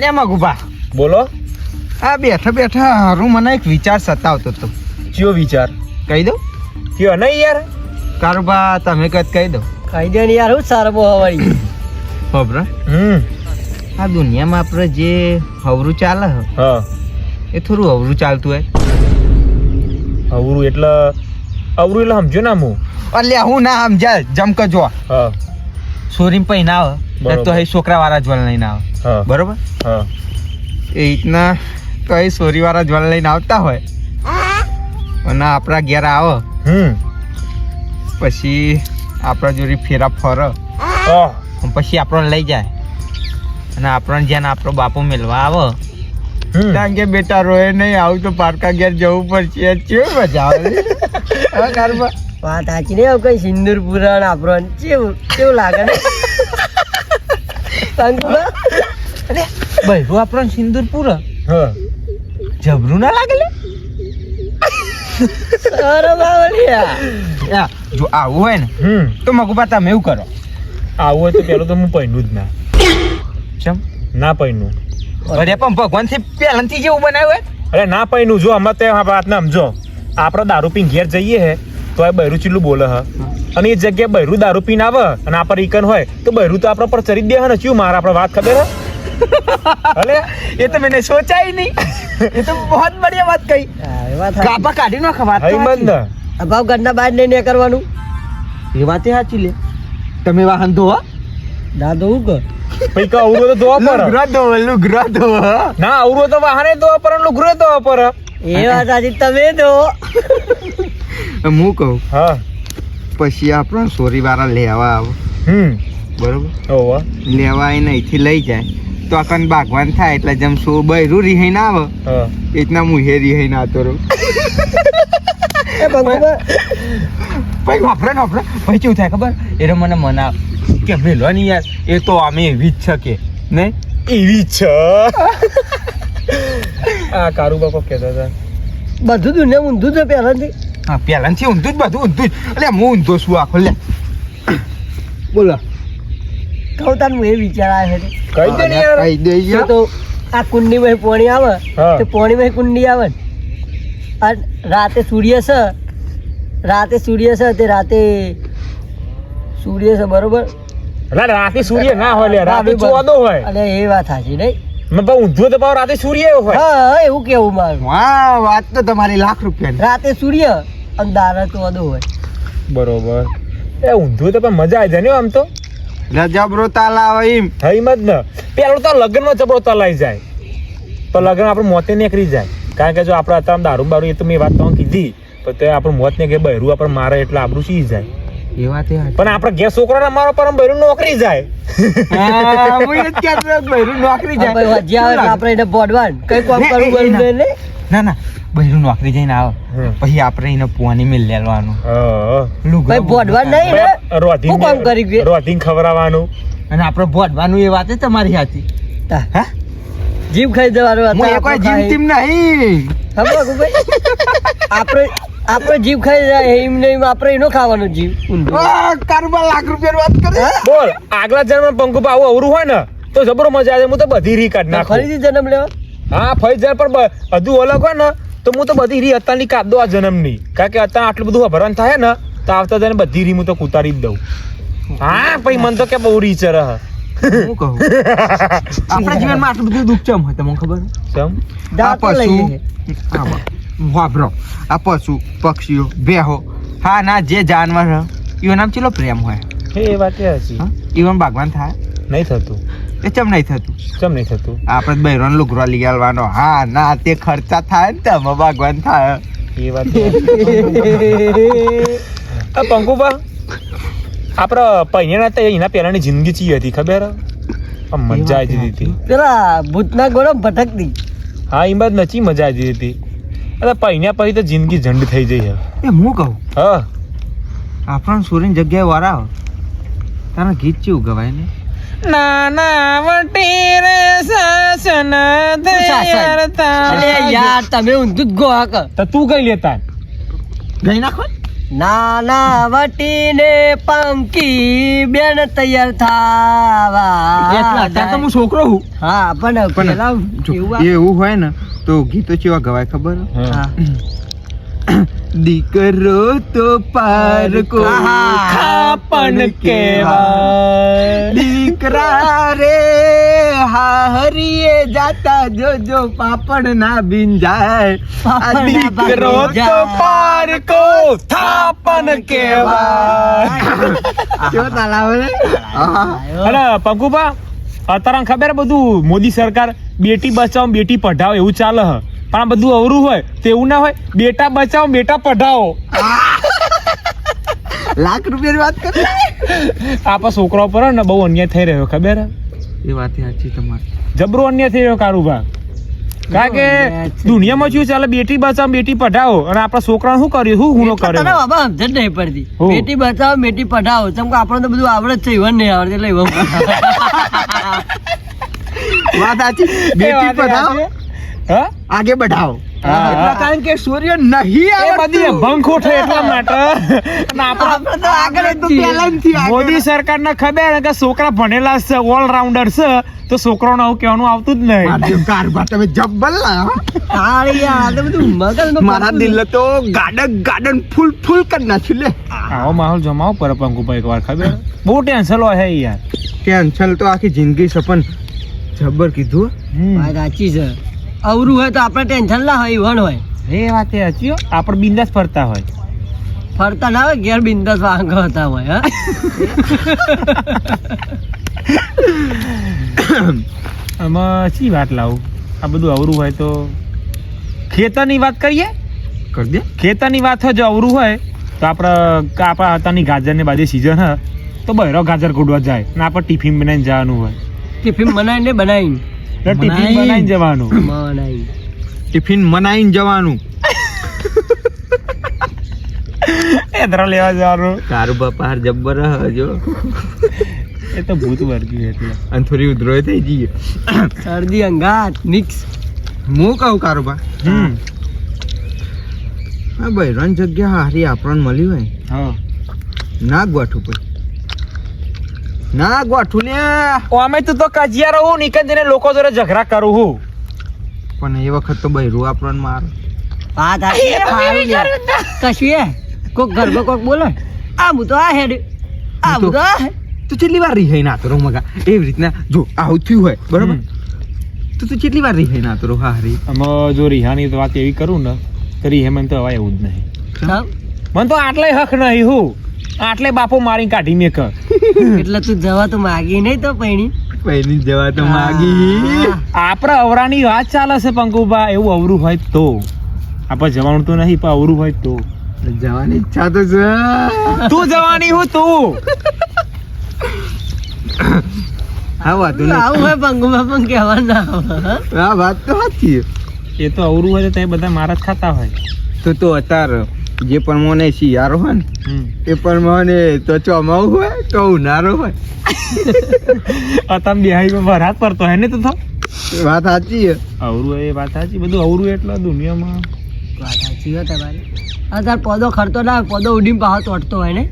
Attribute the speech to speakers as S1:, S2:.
S1: અલ્યા મગુભા
S2: બોલો.
S1: આ બેઠા બેઠા હારું મને એક વિચાર સતાવતો હતો.
S2: કયો વિચાર?
S1: કહી દઉં?
S2: કયો નહીં યાર.
S1: કારુબા તમે કદ કહી દો.
S3: કહી દે યાર હું સારો બહુ હવાઈ
S1: ખબર
S2: હમ.
S1: આ દુનિયામાં આપણે જે હવરું ચાલે હ, એ થોડું હવરું ચાલતું હોય.
S2: અવરું એટલે અવરું એટલે સમજો ના હું?
S1: અલ્યા હું ના સમજા જમક જો
S2: હા.
S1: સોરીમ પૈના આવે
S2: બરોબર.
S1: તો એ છોકરા વાળા જ્વાલ લઈને આવે. બરોબર?
S2: હા.
S1: એ રીતના કઈ સોરી વાળા જ્વાલ લઈને આવતા હોય. અને આપણા ઘેર આવો. પછી આપણા જોડે ફેરા ફર. પછી આપણને લઈ જાય. અને આપણને જ્યાં આપણો બાપો મેળવા આવો. કારણ કે બેટા રોય નહીં આવું તો પારકા ઘેર જવું પડશે. કેવું મજા આવે?
S3: વાત સાચી નહીં આવું કઈ સિંદુર પુરાણ આપણો કેવું કેવું લાગે? ને ભાઈ
S1: અરે આપણો સિંદૂર પૂરો
S2: હા.
S1: જબરું ના લાગે
S3: અરે બાવલિયા
S1: યા, જો આવું હોય ને
S2: હમ.
S1: તો મગુબા તમે એવું કરો.
S2: આવું હોય તો પેલું તો હું પૈનું જ ના.
S1: ચમ?
S2: ના પૈનું
S1: અરે પણ ભગવાનથી પહેલાંથી જેવું બનાવ્યું હોય?
S2: અરે ના પૈનું જો અમે તે વાત ને સમજો. આપણે દારૂ પીને ઘેર જઈએ હે. તો આ બૈરું ચીલું બોલે હા? અને એ જગ્યાએ બૈરું દારૂ પીને આવે અને આપણે ઈકન હોય તો બૈરું તો આપણા પર ચરી દે ને. શું મારા આપણે વાત ખબર હે? અલે
S1: એ તો મેને સોચાઈ નહીં. એ તો
S3: બહોત બઢિયા વાત કહી.
S1: કાપા કાઢી નાખ વાત
S2: હઈ બંધ.
S3: અભાવ ગંડા બહાર નહીં ને કરવાનું.
S1: એ વાત એ સાચી લે. તમે વાહન ધોવા.
S3: ના ધોવું
S2: કે? પૈકા અવરો તો ધોવા પર
S1: લુગરા ધોવા લુગરા ધોવા
S2: ના અવરો તો વાહને ધોવા પર લુગરો ધોવા પર
S3: એ વાત આજે તમે ધો
S1: હું કહું?
S2: હા.
S1: પછી આપણો સોરી વાળા લેવા આવો.
S2: હમ.
S1: બરોબર?
S2: ઓવા
S1: લેવા આવીને અહીંથી લઈ જાય. તો આકન બાગવાન થાય એટલે જેમ સો બૈરું રિહાઈ ના આવે
S2: હા.
S1: એ રીતના હું હે રિહાઈ ના આવતો રહું.
S3: ભાઈ
S1: પછી વાપરે ને વાપરે. ભાઈ કેવું થાય ખબર? એટલે મને મનાવ કે મેલો નહીં યાર? એ તો અમે એવી જ છે કે નહીં
S2: એવી છે. આ કારુ બાપા કહેતા હતા.
S3: બધું દુનિયા ઊંધું છે પહેલાથી.
S1: પહેલાંથી ઊંધું જ બધું ઊંધું જ. એટલે હું ઊંધો છું આખો લે. બોલો.
S3: કહું તાર એ વિચાર આવે છે
S2: કઈ દે
S1: કહી દે
S3: તો
S1: યાર.
S3: તો આ કુંડી માં પોણી આવે તો પોણી માં કુંડી આવે. અને રાતે સૂર્ય છે રાતે સૂર્ય છે તે રાતે સૂર્ય છે બરોબર?
S2: રાતે સૂર્ય ના હોય રાતે. ચોદો હોય.
S3: અને એ વાત સાચી નહીં.
S2: મેં પણ ઊંધું તો રાતે સૂર્ય હોય.
S3: હા એવું કેવું મારું.
S1: વાહ વાત તો તમારી લાખ રૂપિયા
S3: રાતે સૂર્ય અને દારા તો અદો હોય.
S2: બરોબર. એ ઊંધું તો પણ મજા આવી જાય ને આમ તો.
S1: રજબરો તાલા આવે એમ.
S2: થઈ જ ને. પેલું તો લગ્ન નો ચપડો તલાઈ જાય. તો લગ્ન આપણું મોતે નીકળી જાય. કારણ કે જો આપણે અત્યારે દારૂ બારૂ એ તો મેં વાત તો કીધી. પણ તે આપણું મોત ને કે બહેરું આપણે મારે એટલે આપણું સી જાય.
S1: એ વાત એ
S2: પણ આપણે ઘેર છોકરા મારો પરમ બહેરું નોકરી જાય.
S1: હા, હું એ જ કહેતો હતો, નોકરી જાય.
S3: આપણે એને બોડવાન કઈ કામ કરવું
S1: ના.
S3: ને.
S1: ના ના નોકરી જઈને આવે. પછી આપણે એને પોની મિલ લેવાનું.
S3: ભાઈ બોડવા નહીં ને
S2: રોધીન
S3: કામ કરી ગયો?
S2: રોધીન ખવરાવાનું
S1: અને આપણે બોડવાનું એ વાત જ તમારી સાચી હા?
S3: જીભ ખાઈ જવાનું
S1: હું એ કોઈ જીમ ટીમ નહીં.
S3: સમજો ભાઈ. આપણે આપણે જીભ ખાઈ જાય એમ ને એમ આપણે એનો ખાવાનો જીવ
S1: કારમાં લાખ રૂપિયાની વાત કરે?
S2: બોલ આગલા જન્મ પંકુ આવું અવરું હોય ને તો જબરો મજા આવે હું તો બધી રી કાઢ નાખું.
S3: ફરીથી જન્મ લેવા?
S2: હા ફરી જાય પણ બધું હજુ અલગ હોય ને તો હું તો બધી રી અત્યારની કાપ દો આ જન્મની. કારણ કે અત્યારે આટલું બધું ભરણ થાય ને તો આવતા જઈને બધી રી હું તો કુતારી જ દઉં. હા પછી મને તો કે બહુ રીચ રહ.
S1: હું કહું? આપણા જીવનમાં આટલું બધું દુઃખ ચમ હોય તમને ખબર છે?
S2: સમ
S1: આ
S3: દાંતો
S1: પશુ આ વાપરો આ પશુ પક્ષીઓ બેહો. હા ના જે જાનવર હ ઈવન નામ ચેલો પ્રેમ હોય.
S2: એ વાત એ
S1: હા? ઈવન ભગવાન થાય.
S2: નહીં થતું.
S1: એ ચમ નહીં થતું?
S2: ચમ નહીં થતું?
S1: આપણે બૈરોન લુગરો લઈ આવવાનો હા ના તે ખર્ચા થાય ને તમે ભગવાન થાય.
S2: એ વાત આ પંકુબા આપણે પૈયાના તો એના પહેલાની જિંદગી ચી હતી ખબર? મજા આવી જતી હતી.
S3: પેલા ભૂતના ગોળો ભટકતી.
S2: હા એમાં બાદ નચી મજા આવી જતી હતી. અરે પૈયા પછી તો જિંદગી ઝંડ થઈ જઈ છે.
S1: એ હું કહું?
S2: હા.
S1: આપણને સૂર્યની જગ્યાએ વારા તારા ગીત ચેવું ગવાય ને?
S2: નાના વટી રે સાસન
S3: અરે યાર તમે ઊંધું જ ગો હાક.
S2: તો તું કઈ લેતા?
S1: ગઈ નાખો
S3: નાના વટીને પંકી બેન તૈયાર થાવા
S1: એટલા તો હું છોકરો હું.
S3: હા પણ
S1: પણ
S3: એવું
S1: એવું હોય ને તો ગીતો ચેવા ગવાય ખબર?
S3: હા.
S1: દીકરો તો પાર
S3: કો
S2: ખાપણ કેવા.
S1: દીકરા રે હાહરીએ જાતા જોજો પાપડ ના બીન જાય. આ દીકરો તો
S2: પાર કો થાપણ
S1: કેવા જો તાલાવે.
S2: અરે પંકુબા અત્યારે ખબર બધું મોદી સરકાર બેટી બચાવો બેટી પઢાવ એવું ચાલે હ. પણ આ બધું અવરું હોય તેવું ના હોય બેટા બચાવો બેટા પઢાવો.
S1: લાખ રૂપિયાની વાત કરે.
S2: આપણા છોકરા પર ને બહુ અન્યાય થઈ રહ્યો ખબર
S1: એ વાત સાચી તમારી.
S2: જબરો અન્યાય થઈ રહ્યો કારુભા કારણ કે દુનિયામાં શું ચાલે બેટી બચાવો બેટી પઢાવો. અને આપણા છોકરાને શું કર્યું શું ગુનો કર્યો?
S3: તમે બાબા સમજ જ નહીં પડતી. બેટી બચાવો બેટી પઢાવો. ચમ કે આપણને તો બધું આવડે જ છે ઈવન નહીં આવડે એટલે ઈવન.
S1: વાત સાચી? બેટી પઢાઓ
S2: હા?
S1: આગે. એટલા કારણ કે સૂર્ય નહીં
S2: આવે બધી
S1: આવડતું.
S2: ભંખોટ એટલા માટે. મોદી સરકાર સરકારને ખબર કે છોકરા ભણેલા છે ઓલરાઉન્ડર છે તો છોકરાઓને આવું કહેવાનું આવતું જ નહીં.
S1: કારભાર તમે
S3: મગજમાં
S1: મારા દિલ તો ગાર્ડન ગાર્ડન ફૂલ ફૂલ કરી નાખ્યું લે.
S2: આવો માહોલ જમાવો પર પંકુભાઈ એકવાર ખબર. બહુ ટેન્શન હોય યાર.
S1: ટેન્શન તો આખી જિંદગી સપન જબ્બર કીધું
S3: સાચી છે. અવરું હોય તો આપણે ટેન્શન ના હોય ઈવન હોય.
S2: એ વાત એ સાચી. આપણે બિંદાસ ફરતા હોય.
S3: ફરતા ના હોય ઘેર બિંદાસ વાંગ હતા હોય હા.
S2: આમાં શી વાત લાવું? આ બધું અવરું હોય તો ખેતરની વાત કરીએ?
S1: કરી દે.
S2: ખેતરની વાત હોય જો અવરું હોય તો આપણે આપણા હતાની ગાજરની બાજુ સિઝન હ તો બહેરો ગાજર કૂટવા જાય. ને આપણે ટિફિન બનાવીને જવાનું હોય.
S3: ટિફિન બનાવીને બનાવીને.
S2: ટિફિન
S1: બનાવી.
S2: બનાવીને જવાનું.
S3: મનાઈ.
S1: ટિફિન મનાઈને જવાનું.
S2: એ ધરા લેવા જવાનું.
S1: તારું બાપા જબ્બર હજો
S2: એ તો ભૂત વર્ગ્યું એટલે.
S1: અને થોડી ઉધરોય થઈ જઈએ.
S3: શરદી અંગાત મિક્સ
S1: હું કહું કારોબા
S2: હમ.
S1: હા ભાઈ રણ જગ્યા હારી આપણને મળી હોય
S2: હા.
S1: ના ગોઠું પછી ના ગોઠું ને
S2: અમે તું તો કજિયા રહું નીકળીને લોકો જોડે ઝઘડા કરું હું.
S1: પણ એ વખત તો બૈરું આપણને માર.
S3: આ લે. કશું એ કોક ગરબો કોક બોલે? આ હું તો આ હેડ. આ
S1: હું
S3: હું
S1: તો-
S3: તો
S1: કેટલી વાર રિહાઈ નાતો રહો મગા. એવી રીતના જો આવું થયું હોય બરોબર. તો તું કેટલી વાર રિહાઈ નાતો રહો હા હરી.
S2: અમે જો રિહાની તો વાત એવી કરું ને તો રિહેમન તો હવે એવું જ નહીં. મને તો આટલે હક નહીં હું. આટલે બાપો મારી કાઢી મેક
S3: એટલે તું જવા તો માગી નહીં તો પૈણી.
S1: પૈણી જવા તો માગી.
S2: આપણે અવરાની વાત ચાલે છે પંકુબા એવું અવરું હોય તો. આપણે જવાનું તો નહીં પણ અવરું હોય તો.
S1: જવાની ઈચ્છા તો છે.
S2: તું જવાની હું તું.
S1: હા વાત
S3: આવું હોય પંગુમાં પણ કહેવા ના આવે, હા?
S1: હા વાત તો સાચી
S2: એ તો અવરું હોય તો તે બધા મારા જ ખાતા હોય.
S1: તો તો અત્યારે. જે પણ પ્રમાણે શિયાળો હોય ને એ પણ મને તો ચોમાવું હોય તો ઉનાળો હોય.
S2: અત્યારે બિહારીમાં વરસાદ પડતો હોય ને તો થો
S1: વાત સાચી છે.
S2: અવરું એ વાત સાચી બધું અવરું એટલે દુનિયામાં.
S3: વાત સાચી હોય તમારી. આ તાર પોદો ખરતો ના પોદો ઉડીને પાછો તોડતો હોય ને.